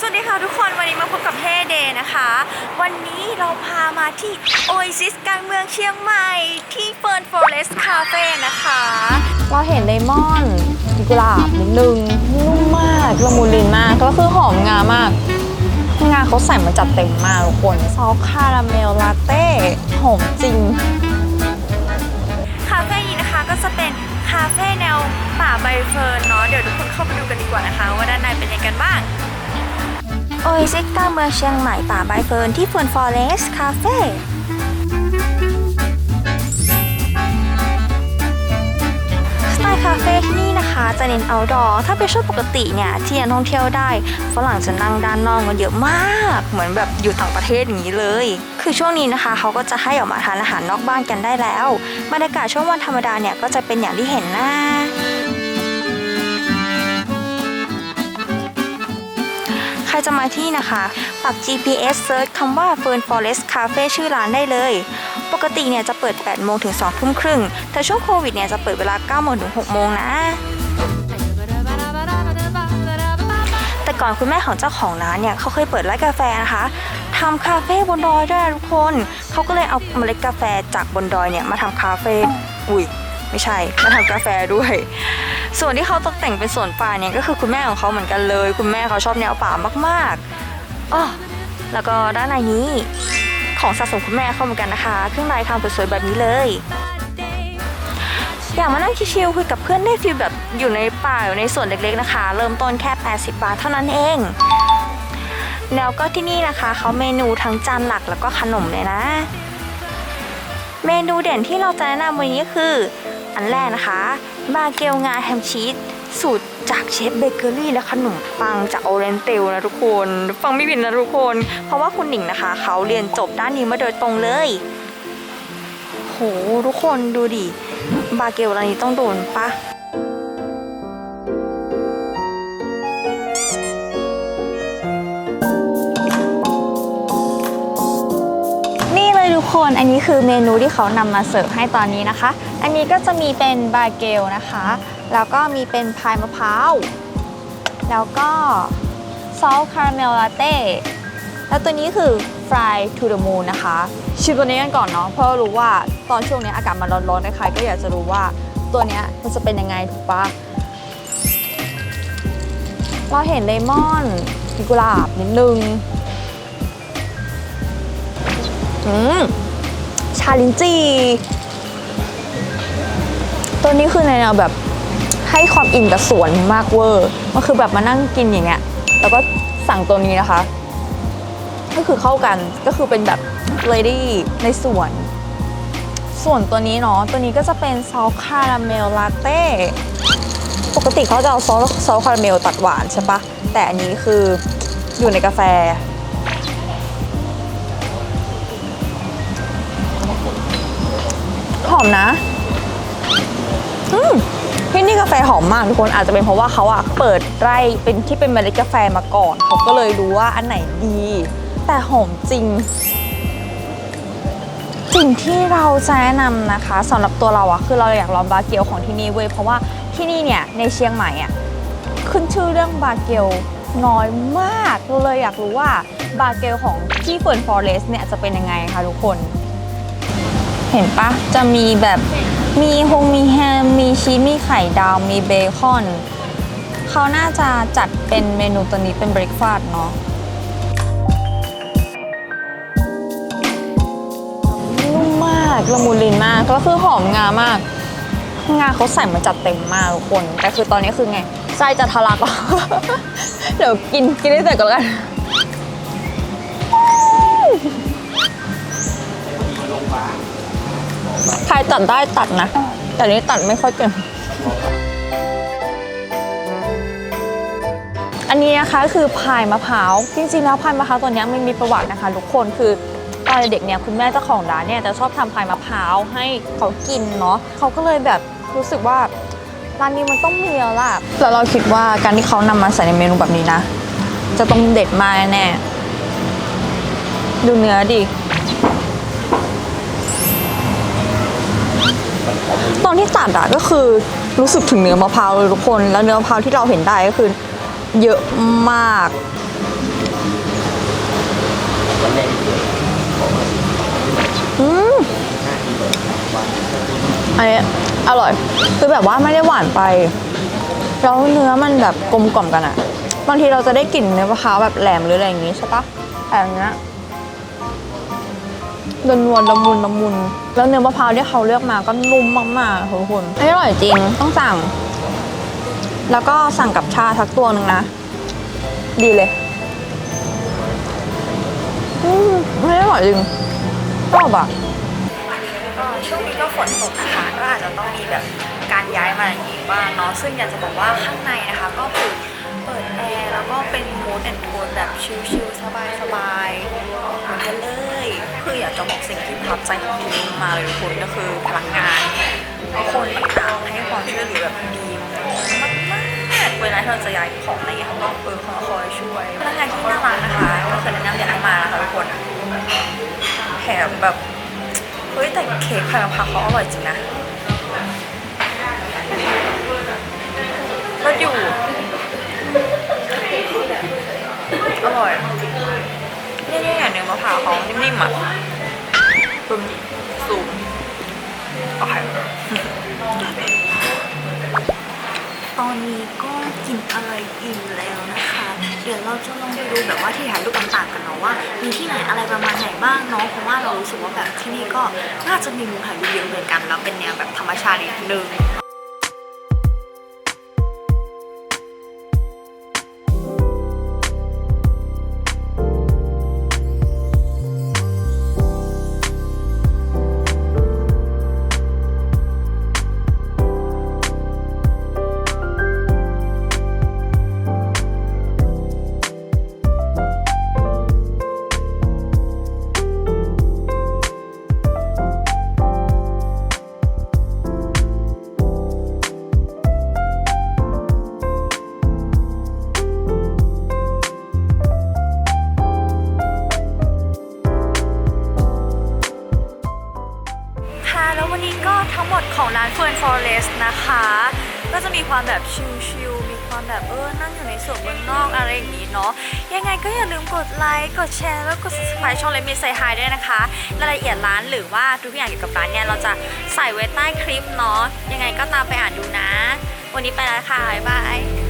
สวัสดีค่ะทุกคนวันนี้มาพบกับเฮเดย์นะคะ วันนี้เราพามาที่ Oasis กลางเมืองเชียงใหม่ที่เฟิร์นฟอเรสต์คาเฟ่นะคะ เราเห็นเลมอนมีกุหลาบนิดนึงนุ่มมากละมุนลิ้นมากก็คือหอมงามาก งาเขาใส่มาจัดเต็มมากทุกคนซอสคาราเมลลาเต้หอมจริงคาเฟ่นี้นะคะก็จะเป็นคาเฟ่แนวป่าใบเฟิร์นเนาะเดี๋ยวทุกคนเข้าไปดูกันดีกว่านะคะ ว่าด้านในเป็นยังไงกันบ้าง Oasis กลางเมืองเชียงใหม่ป่าใบเฟิร์นที่ฟิร์นฟอเรสต์คาเฟ่สไตล์คาเฟ่ที่นี่นะคะจะเน้น outdoor ถ้าเป็นช่วงปกติเนี่ยที่ยังท่องเที่ยวได้ฝรั่งจะนั่งด้านนอกกันเยอะมาก เหมือนแบบอยู่ต่างประเทศอย่างนี้เลย คือช่วงนี้นะคะเขาก็จะให้ออกมาทานอาหารนอกบ้านกันได้แล้วบรรยากาศช่วงวันธรรมดาเนี่ยก็จะเป็นอย่างที่เห็นนะ รจะมาที่นะคะปัก GPS search คำว่า Fern Forest Cafe ชื่อร้านได้เลย ปกติเนี่ยจะเปิด 8 โมงถึง 2 ทุ่มครึ่ง แต่ช่วงโควิดเนี่ยจะเปิดเวลา 9 โมงถึง 6 โมงนะแต่ก่อนคุณแม่ของเจ้าของร้านเนี่ยเขาเคยเปิดร้านกาแฟนะคะทำคาเฟ่บนดอยด้วยทุกคนเขาก็เลยเอาเมล็ดกาแฟจากบนดอยเนี่ยมาทำคาเฟ่อุ้ยไม่ใช่มาทำกาแฟด้วย ส่วนที่เขาตกแต่งเป็นสวนป่าเนี่ยก็คือคุณแม่ของเขาเหมือนกันเลย คุณแม่เขาชอบแนวป่ามากๆอ๋อแล้วก็ด้านในนี้ ของสะสมคุณแม่เข้าเหมือนกันนะคะ เครื่องลายทำสวยๆแบบนี้เลยอยากมานั่งชิลๆคุยกับเพื่อนได้ฟีลแบบอยู่ในป่าอยู่ในสวนเล็กๆนะคะ เริ่มต้นแค่ 80 บาทเท่านั้นเอง แล้วก็ที่นี่นะคะเขาเมนูทั้งจานหลักแล้วก็ขนมเลยนะ เมนูเด่นที่เราจะแนะนำวันนี้ก็คือ อันแรกนะคะ บาเกลงาแฮมชีสสูตรจากเชฟเบเกอรี่และขนมปังจากโอเรนเตลนะทุกคน ฟังไม่ผิดนะทุกคน เพราะว่าคุณหนิงนะคะ เขาเรียนจบด้านนี้มาโดยตรงเลย โห ทุกคนดูดิ บาเกลอันนี้ต้องโดนปะ คนอันนี้คือเมนูที่เขานำมาเสิร์ฟให้ตอนนี้นะคะ อันนี้ก็จะมีเป็นบาเกลนะคะ แล้วก็มีเป็นพายมะพร้าว แล้วก็ซอสคาราเมลลาเต้ แล้วตัวนี้คือ fry to the moon นะคะ ชิมตัวนี้กันก่อนเนาะ เพราะรู้ว่าตอนช่วงนี้อากาศมันร้อนๆใครก็อยากจะรู้ว่าตัวนี้มันจะเป็นยังไงถูกปะเราเห็นเลมอนมีกุหลาบนิดนึง อืมาลินจีตัวนี้คือในแนวแบบให้ความอินกับสวนมากเวอร์มันคือแบบมานั่งกินอย่างเงี้ย แล้วก็สั่งตัวนี้นะคะ ก็คือเข้ากัน ก็คือเป็นแบบเลดี้ในสวน ส่วนตัวนี้เนาะ ตัวนี้ก็จะเป็นซอสคาราเมลลาเต้ ปกติเขาจะเอาซอสซอสคาราเมลตัดหวานใช่ปะ แต่อันนี้คืออยู่ในกาแฟ หอมนะ อืมที่นี่กาแฟหอมมากทุกคนอาจจะเป็นเพราะว่าเขาอะเปิดไร่เป็นที่เป็นเมล็ดกาแฟมาก่อน เขาก็เลยรู้ว่าอันไหนดี แต่หอมจริง สิ่งที่เราจะแนะนำนะคะสำหรับตัวเราอะคือเราอยากลองบาเกลของที่นี่เว้ยเพราะว่าที่นี่เนี่ยในเชียงใหม่อะขึ้นชื่อเรื่องบาเกลน้อยมากเราเลยอยากรู้ว่าบาเกลของที่เฟิร์นฟอเรสเนี่ยจะเป็นยังไงคะทุกคน เห็นปะจะมีแบบมีฮงมีแฮม มีชีสมีไข่ดาว มีเบคอน เขาน่าจะจัดเป็นเมนูตัวนี้เป็นเบรกฟาสต์เนาะนุ่มมากละมุนลิ้นมาก แล้วคือหอมงามาก งาเขาใส่มาจัดเต็มมากทุกคน แต่คือตอนนี้คือไงไส้จะทะลักเดี๋ยวกินกินให้เสร็จก่อนแล้วกัน ใครตัดได้ตัดนะ แต่นี้ตัดไม่ค่อยเก่งอันนี้นะคะคือพายมะพร้าวจริงๆแล้วพายมะพร้าวตัวนี้มันมีประวัตินะคะทุกคนคือตอนเด็กเนี่ยคุณแม่เจ้าของร้านเนี่ยจะชอบทำพายมะพร้าวให้เขากินเนาะเขาก็เลยแบบรู้สึกว่าร้านนี้มันต้องมีแล้วล่ะแล้วเราคิดว่าการที่เขานำมาใส่ในเมนูแบบนี้นะ จะต้องเด็ดมากแน่ดูเนื้อดิ ตอนที่ตัดอะก็คือรู้สึกถึงเนื้อมะพร้าวเลยทุกคน แล้วเนื้อมะพร้าวที่เราเห็นได้ก็คือ เยอะมาก อืมอันนี้อร่อย คือแบบว่าไม่ได้หวานไป แล้วเนื้อมันแบบกลมกล่อมกันอะบางทีเราจะได้กลิ่นเนื้อมะพร้าวแบบแหลมหรืออะไรอย่างงี้ใช่ปะแต่อันเนี้ย นวลละมุนละมุน แล้วเนื้อมะพร้าวที่เขาเลือกมาก็นุ่มมากๆทุกคนอันนี้อร่อยจริงต้องสั่ง แล้วก็สั่งกับชาทักตัวหนึ่งนะ ดีเลยอืมไม่อร่อยจริงชอบอะก็ช่วงนี้ก็ฝนตกนะคะก็อาจจะต้องมีแบบการย้ายมาอย่างนี้บ้างเนาะซึ่งอยากจะบอกว่าข้างในนะคะก็คือเปิดแอร์แล้วก็เป็นโมดแอนโทนแบบชิลๆสบายๆเหมือนกันเลย คืออยากจะบอกสิ่งที่ประทับใจของที่นี่มาเลยทุกคนก็คือพลังงานคนต่างให้ความช่วยเหลือแบบดีมากๆเวลาที่เราจะย้ายของอะไรเงี้ยเขาก็เออเขาคอยช่วยพนักงานที่น่ารักนะคะก็คือแนะนำอยากให้มานะคะทุกคนแถมแบบเฮ้ยแต่เค้กไข่มะพาเขาอร่อยจริงนะรสอยู่อร่อย เนี่ยเนี่ยเนี่ยเนื้อมะพร้าวเขานิ่มๆอะปึ้มสูงโอเคตอนนี้ก็กินอะไรอิ่มแล้วนะคะ เดี๋ยวเราจะลองไปดูแบบว่าที่ถ่ายรูปต่างๆกันเนาะว่า มีที่ไหนอะไรประมาณไหนบ้างเนาะเพราะว่าเรารู้สึกว่าแบบที่นี่ก็น่าจะมีมุมถ่ายรูปเยอะเหมือนกันแล้วเป็นแนวแบบธรรมชาตินิดนึง ของร้านเฟิร์นฟอเรสต์นะคะ ก็จะมีความแบบชิลๆมีความแบบเออนั่งอยู่ในสวนเมืองนอกอะไรอย่างนี้เนาะยังไงก็อย่าลืมกดไลค์กดแชร์แล้วกด subscribe ช่องเลมิไซไฮด้วยนะคะรายละเอียดร้านหรือว่าทุกอย่างเกี่ยวกับร้านเนี่ยเราจะใส่ไว้ใต้คลิปเนาะยังไงก็ตามไปอ่านดูนะ วันนี้ไปแล้วค่ะบ๊ายบาย